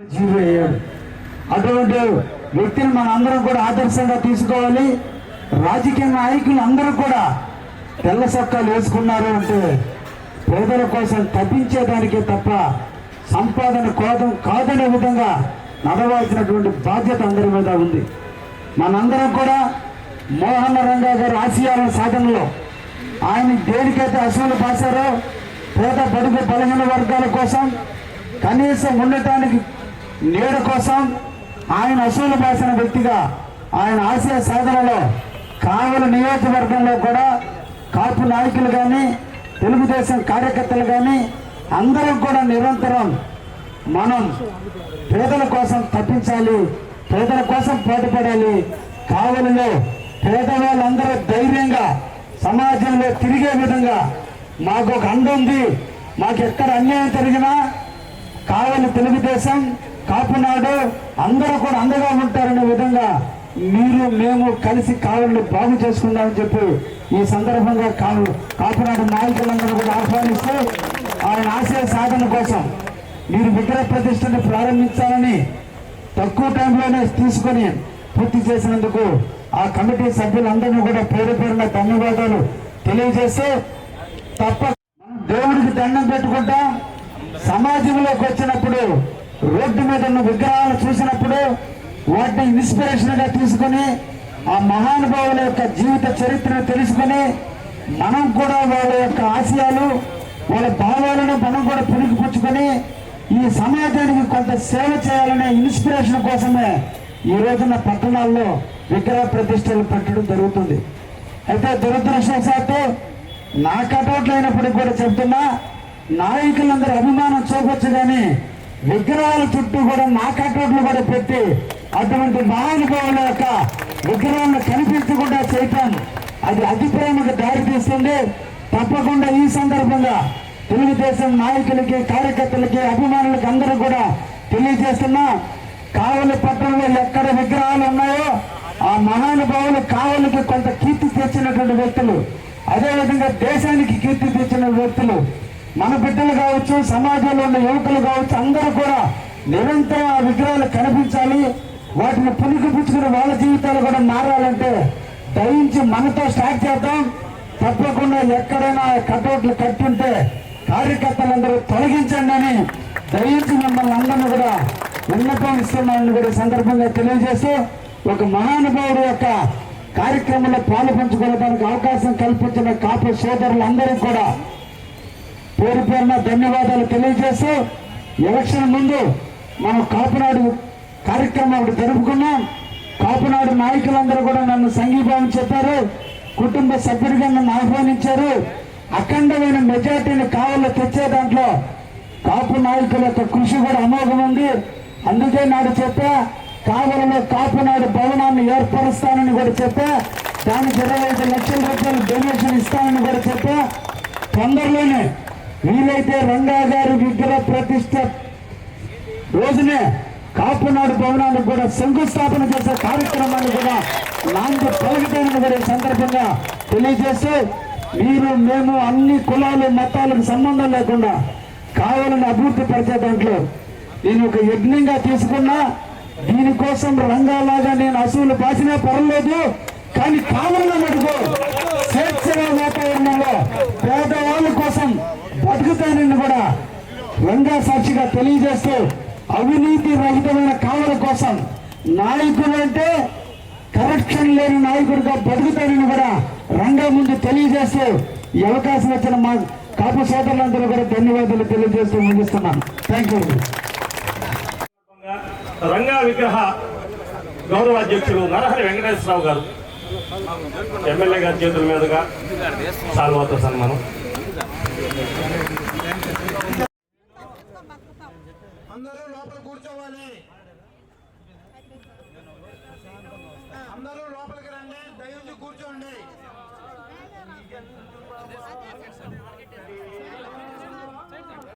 Zero అటువంటి వ్యక్తిని మన అందరం కూడా ఆదర్శంగా తీసుకోవాలి. రాజకీయ నాయకులు అందరూ కూడా తెల్ల సొక్కాలు వేసుకున్నారు అంటే పేదల కోసం తప్పించేదానికే తప్ప సంపాదన కోదం కాదనే విధంగా నడవాల్సినటువంటి బాధ్యత అందరి మీద ఉంది. మనందరం కూడా మోహన రంగా గారి ఆశయాల సాధనలో ఆయన దేనికైతే అసలు పాశారో పేద బడుగు బలహీన వర్గాల కోసం కనీసం ఉండటానికి నీడ కోసం ఆయన అసూలు పాసిన వ్యక్తిగా ఆయన ఆశయ సాధనలో కావలి నియోజకవర్గంలో కూడా కాపు నాయకులు కానీ తెలుగుదేశం కార్యకర్తలు కానీ అందరం కూడా నిరంతరం మనం పేదల కోసం తప్పించాలి పేదల కోసం పోటీపడాలి. కావలిలో పేదవాళ్ళందరూ ధైర్యంగా సమాజంలో తిరిగే విధంగా మాకు ఒక అండ ఉంది. మాకు ఎక్కడ అన్యాయం జరిగినా కావలి తెలుగుదేశం కాపునాడు అందరూ కూడా అందగా ఉంటారనే విధంగా మీరు మేము కలిసి కావలిని బాగు చేసుకుందామని చెప్పి ఈ సందర్భంగా కావు కాపునాడు నాయకులందరూ కూడా ఆహ్వానిస్తూ ఆయన ఆశయ సాధన కోసం మీరు విగ్రహ ప్రతిష్టను ప్రారంభించాలని తక్కువ టైంలోనే తీసుకొని పూర్తి చేసినందుకు ఆ కమిటీ సభ్యులందరినీ కూడా పేరు పేరున ధన్యవాదాలు తెలియజేస్తూ తప్ప మనం దేవుడికి దండం పెట్టుకుంటా. సమాజంలోకి వచ్చినప్పుడు రోడ్డు మీద ఉన్న విగ్రహాలు చూసినప్పుడు వాటిని ఇన్స్పిరేషన్గా తీసుకుని ఆ మహానుభావుల యొక్క జీవిత చరిత్రను తెలుసుకొని మనం కూడా వాళ్ళ యొక్క ఆశయాలు వాళ్ళ భావాలను మనం కూడా పుణికిపుచ్చుకొని ఈ సమాజానికి కొంత సేవ చేయాలనే ఇన్స్పిరేషన్ కోసమే ఈ రోజున పట్టణాల్లో విగ్రహ ప్రతిష్టలు పెట్టడం జరుగుతుంది. అయితే దురదృష్టవశాత్తు నా కటౌట్లు అయినప్పటికీ కూడా చెప్తున్నా నాయకులందరూ అభిమానం చూపొచ్చు కానీ విగ్రహాల చుట్టూ కూడా నాకట్లు కూడా పెట్టి అటువంటి మహానుభావుల యొక్క విగ్రహాలను కనిపించకుండా చేయటం అది అతి ప్రేమకు దారితీస్తుంది తప్పకుండా ఈ సందర్భంగా తెలుగుదేశం నాయకులకి కార్యకర్తలకి అభిమానులకి అందరూ కూడా తెలియజేస్తున్నా కావలి పట్టణంలో ఎక్కడ విగ్రహాలు ఉన్నాయో ఆ మహానుభావులు కావలికి కొంత కీర్తి తెచ్చినటువంటి వ్యక్తులు. అదేవిధంగా దేశానికి కీర్తి తెచ్చిన వ్యక్తులు మన బిడ్డలు కావచ్చు సమాజంలో ఉన్న యువకులు కావచ్చు అందరూ కూడా నిరంతరం ఆ విగ్రహాలు కనిపించాలి. వాటిని పుణికిపుచ్చుకుని వాళ్ళ జీవితాలు కూడా మారాలంటే దయించి మనతో స్టార్ట్ చేద్దాం. తప్పకుండా ఎక్కడైనా కటౌట్లు కట్టుంటే కార్యకర్తలందరూ తొలగించండి అని దయించి మిమ్మల్ని అందరినీ కూడా విన్నపం ఇస్తున్నామని కూడా సందర్భంగా తెలియజేస్తూ ఒక మహానుభావుడు యొక్క కార్యక్రమంలో పాలు పంచుకోవడానికి అవకాశం కల్పించిన కాపు సోదరులందరూ కూడా పేరు ధన్యవాదాలు తెలియజేస్తూ ఎలక్షన్ ముందు మనం కాపునాడు కార్యక్రమం ఒకటి జరుపుకున్నాం. కాపునాడు నాయకులందరూ కూడా నన్ను సంఘీభావం చెప్పారు. కుటుంబ సభ్యుడిగా నన్ను ఆహ్వానించారు. అఖండమైన మెజార్టీని కావాలో తెచ్చే దాంట్లో కాపు నాయకుల యొక్క కృషి కూడా అమోఘం ఉంది. అందుకే నాడు చెప్పా కావలలో కాపునాడు భవనాన్ని ఏర్పరుస్తానని కూడా చెప్పా దానికి ఇరవై ఐదు లక్షల రూపాయలు డొనేషన్ ఇస్తానని కూడా చెప్పా. తొందరలోనే వీలైతే రంగా గారి విగ్రహ ప్రతిష్ట రోజునే కాపునాడు భవనానికి కూడా శంకుస్థాపన చేసే కార్యక్రమాన్ని కూడా నాంది పలకటైన కూడా సందర్భంగా తెలియజేస్తూ మీరు మేము అన్ని కులాలు మతాలకు సంబంధం లేకుండా కావాలని అభివృద్ధి పరిచే దాంట్లో నేను ఒక యజ్ఞంగా తీసుకున్నా. దీనికోసం రంగాలాగా నేను అసూలు పాసినా పర్లేదు కానీ కావాలని మటుకు స్వేచ్ఛ వాతావరణంలో పేదవాళ్ళ కోసం బతుకుతానని కూడా రంగా సాక్షిగా తెలియజేస్తూ అవినీతి రహితమైన కావల కోసం నాయకుడు అంటే కరప్షన్ లేని నాయకుడిగా బతుకుతానని కూడా రంగా ముందు తెలియజేస్తూ ఈ అవకాశం వచ్చిన మా కాపు సోదరులందరూ కూడా ధన్యవాదాలు తెలియజేస్తూ ముగిస్తున్నాను. థ్యాంక్ యూ రంగా విగ్రహ గౌరవాధ్యక్షులు నరహరి వెంకటేశ్వరరావు గారు. ఎమ్మెల్యే గారి చేతుల మీదుగా సాల్వాతో సన్మానం. అందరూ లోపల కూర్చోవాలి. అందరూ లోపలికి రండి దయచేసి కూర్చోండి.